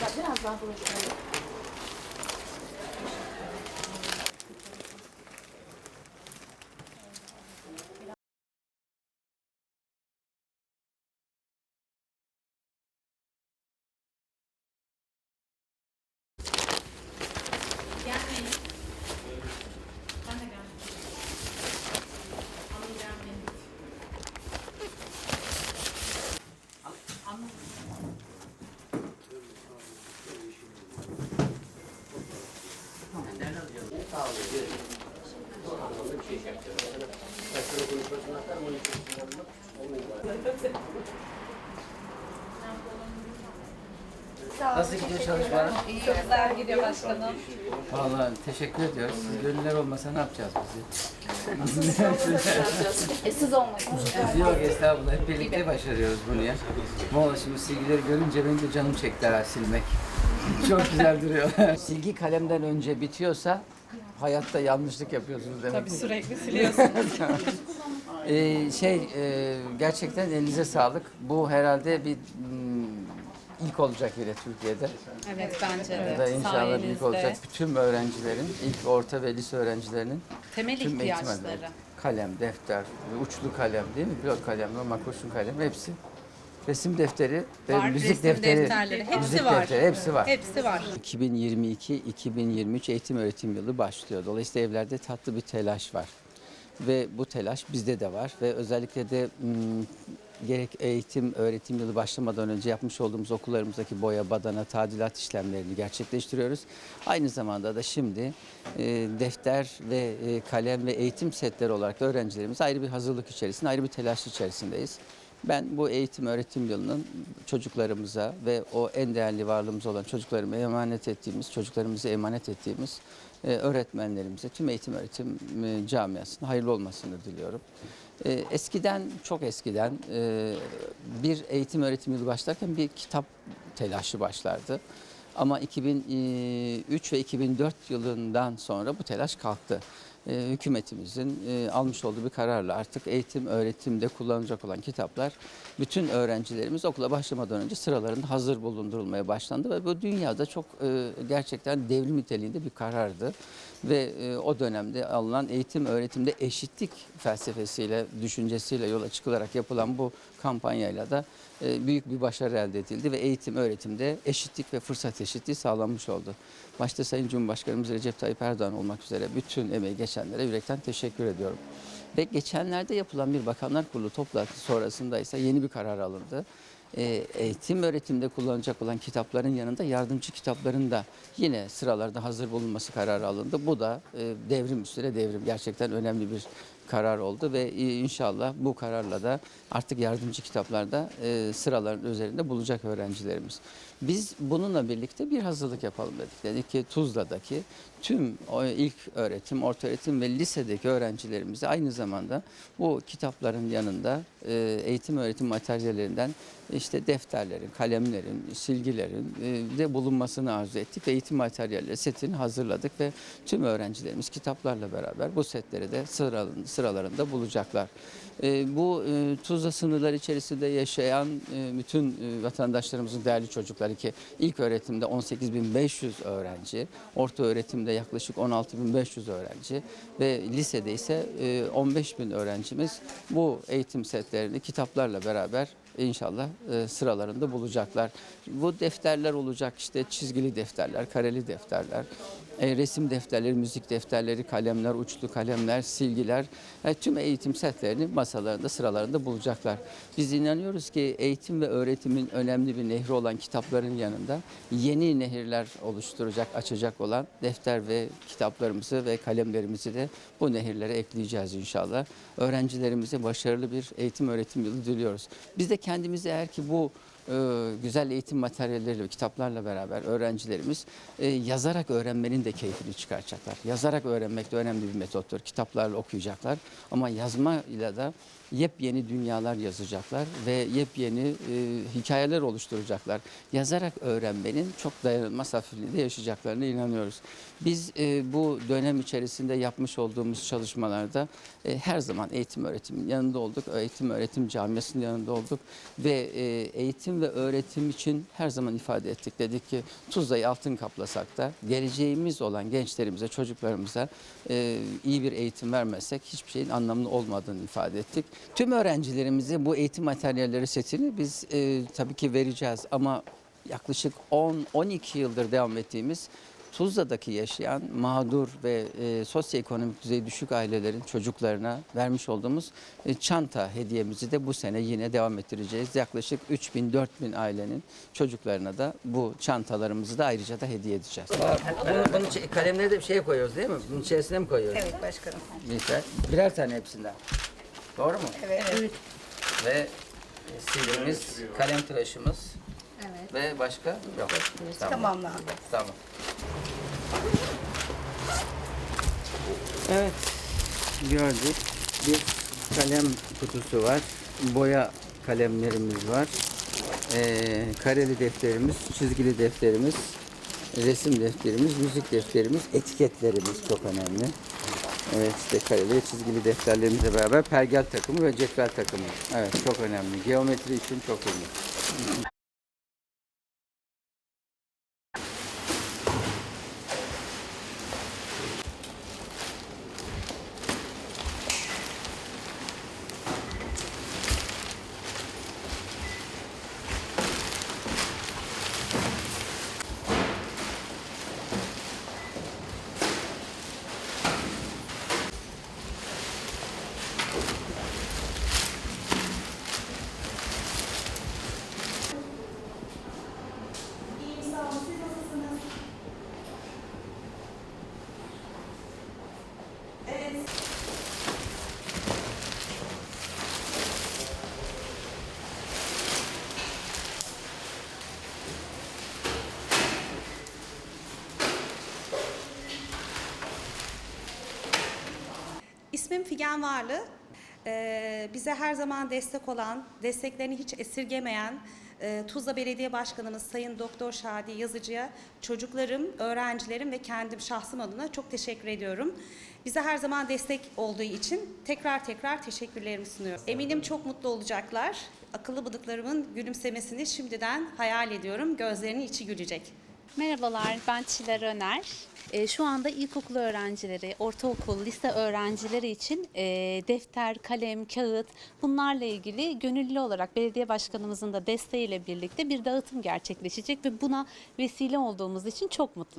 daha, biraz daha dolaşalım. Nasıl gidiyor çalışmalar? İyi yollar gidiyor başkanım. Vallahi teşekkür ediyoruz. Siz gönüller olmasa ne yapacağız bizi? E, siz olmasanız. Yok estağfurullah. Hep birlikte başarıyoruz bunu ya. Valla şimdi silgileri görünce benim de canım çekti silmek. Çok güzel duruyor. Silgi kalemden önce bitiyorsa hayatta yanlışlık yapıyorsunuz demek. Tabii sürekli siliyorsunuz. Ee, şey e, gerçekten elinize sağlık. Bu herhalde bir mm, ilk olacak yine Türkiye'de. evet bence de. Ya da inşallah Sayenizde. olacak. Bütün öğrencilerin, ilk orta ve lise öğrencilerinin Temel tüm eğitim ihtiyaçları. alımı. Kalem, defter, uçlu kalem değil mi? Pilot kalem, normal kurşun kalem hepsi. Resim defteri ve Var, müzik resim defteri. defterleri, hepsi müzik var. defteri, hepsi var. Hepsi var. 2022-2023 eğitim öğretim yılı başlıyor. Dolayısıyla evlerde tatlı bir telaş var. Ve bu telaş bizde de var ve özellikle de gerek eğitim öğretim yılı başlamadan önce yapmış olduğumuz okullarımızdaki boya, badana, tadilat işlemlerini gerçekleştiriyoruz. Aynı zamanda da şimdi e, defter ve e, kalem ve eğitim setleri olarak da öğrencilerimiz ayrı bir hazırlık içerisinde, ayrı bir telaş içerisindeyiz. Ben bu eğitim öğretim yılının çocuklarımıza ve o en değerli varlığımız olan çocuklarıma emanet ettiğimiz, çocuklarımıza emanet ettiğimiz e, öğretmenlerimize, tüm eğitim öğretim e, camiasına hayırlı olmasını diliyorum. E, eskiden, çok eskiden e, bir eğitim öğretim yılı başlarken bir kitap telaşı başlardı. Ama 2003 ve 2004 yılından sonra bu telaş kalktı. Ee, hükümetimizin e, almış olduğu bir kararla artık eğitim öğretimde kullanılacak olan kitaplar bütün öğrencilerimiz okula başlamadan önce sıralarında hazır bulundurulmaya başlandı ve bu dünyada çok e, gerçekten devrim niteliğinde bir karardı ve e, o dönemde alınan eğitim öğretimde eşitlik felsefesiyle düşüncesiyle yola çıkılarak yapılan bu kampanyayla da e, büyük bir başarı elde edildi ve eğitim öğretimde eşitlik ve fırsat eşitliği sağlanmış oldu. Başta Sayın Cumhurbaşkanımız Recep Tayyip Erdoğan olmak üzere bütün emeği geçenlere yürekten teşekkür ediyorum. Ve geçenlerde yapılan bir Bakanlar Kurulu toplantısı sonrasında ise yeni bir karar alındı. E, eğitim öğretimde kullanacak olan kitapların yanında yardımcı kitapların da yine sıralarda hazır bulunması kararı alındı. Bu da e, devrim üstüne devrim. Gerçekten önemli bir karar oldu ve e, inşallah bu kararla da artık yardımcı kitaplarda e, sıraların üzerinde bulacak öğrencilerimiz. Biz bununla birlikte bir hazırlık yapalım dedik. Dedik ki Tuzla'daki tüm ilk öğretim, orta öğretim ve lisedeki öğrencilerimize aynı zamanda bu kitapların yanında e, eğitim öğretim materyallerinden işte defterlerin, kalemlerin, silgilerin e, de bulunmasını arzu ettik ve eğitim materyalleri setini hazırladık ve tüm öğrencilerimiz kitaplarla beraber bu setleri de sıralarında, bulacaklar. E, bu e, Tuzla sınırları içerisinde yaşayan bütün vatandaşlarımızın değerli çocukları ki ilk öğretimde 18.500 öğrenci, orta öğretimde yaklaşık 16.500 öğrenci ve lisede ise e, 15.000 öğrencimiz bu eğitim setlerini kitaplarla beraber inşallah e, sıralarında bulacaklar. Bu defterler olacak işte çizgili defterler, kareli defterler, e, resim defterleri, müzik defterleri, kalemler, uçlu kalemler, silgiler, e, tüm eğitim setlerini masalarında, sıralarında bulacaklar. Biz inanıyoruz ki eğitim ve öğretimin önemli bir nehri olan kitapların yanında yeni nehirler oluşturacak, açacak olan defter ve kitaplarımızı ve kalemlerimizi de bu nehirlere ekleyeceğiz inşallah. Öğrencilerimize başarılı bir eğitim öğretim yılı diliyoruz. Biz de kendimizi eğer ki bu e, güzel eğitim materyalleriyle kitaplarla beraber öğrencilerimiz e, yazarak öğrenmenin de keyfini çıkaracaklar. Yazarak öğrenmek de önemli bir metottur. Kitaplarla okuyacaklar ama yazmayla da yepyeni dünyalar yazacaklar ve yepyeni e, hikayeler oluşturacaklar. Yazarak öğrenmenin çok dayanılmaz hafifliğinde yaşayacaklarına inanıyoruz. Biz e, bu dönem içerisinde yapmış olduğumuz çalışmalarda e, her zaman eğitim öğretimin yanında olduk. Eğitim öğretim camiasının yanında olduk ve e, eğitim ve öğretim için her zaman ifade ettik. Dedik ki Tuzla'yı altın kaplasak da geleceğimiz olan gençlerimize, çocuklarımıza e, iyi bir eğitim vermezsek hiçbir şeyin anlamlı olmadığını ifade ettik. Tüm öğrencilerimize bu eğitim materyalleri setini biz e, tabii ki vereceğiz ama yaklaşık 10-12 yıldır devam ettiğimiz Tuzla'daki yaşayan mağdur ve e, sosyoekonomik düzeyi düşük ailelerin çocuklarına vermiş olduğumuz e, çanta hediyemizi de bu sene yine devam ettireceğiz. Yaklaşık 3000-4000 ailenin çocuklarına da bu çantalarımızı da ayrıca da hediye edeceğiz. Bunun, bunun kalemleri de bir şeye koyuyoruz değil mi? Bunun içerisine mi koyuyoruz? Evet başkanım. Birer, birer tane hepsinden. Doğru mu? Evet. evet. Ve silgimiz, kalem tıraşımız Evet. ve başka yok. Tamamlandı. Tamam. Evet. Gördük. Bir kalem kutusu var. Boya kalemlerimiz var. Ee, kareli defterimiz, çizgili defterimiz, resim defterimiz, müzik defterimiz, etiketlerimiz çok önemli. Evet işte kareli ve çizgili defterlerimizle beraber pergel takımı ve cetvel takımı. Evet çok önemli. Geometri için çok önemli. İsmim Figen Varlı. Ee, bize her zaman destek olan, desteklerini hiç esirgemeyen e, Tuzla Belediye Başkanımız Sayın Doktor Şadi Yazıcı'ya çocuklarım, öğrencilerim ve kendim şahsım adına çok teşekkür ediyorum. Bize her zaman destek olduğu için tekrar tekrar teşekkürlerimi sunuyorum. Eminim çok mutlu olacaklar. Akıllı bıdıklarımın gülümsemesini şimdiden hayal ediyorum. Gözlerinin içi gülecek. Merhabalar, ben Çiler Öner. Ee, Şu anda ilkokul öğrencileri, ortaokul, lise öğrencileri için e, defter, kalem, kağıt bunlarla ilgili gönüllü olarak belediye başkanımızın da desteğiyle birlikte bir dağıtım gerçekleşecek ve buna vesile olduğumuz için çok mutluyum.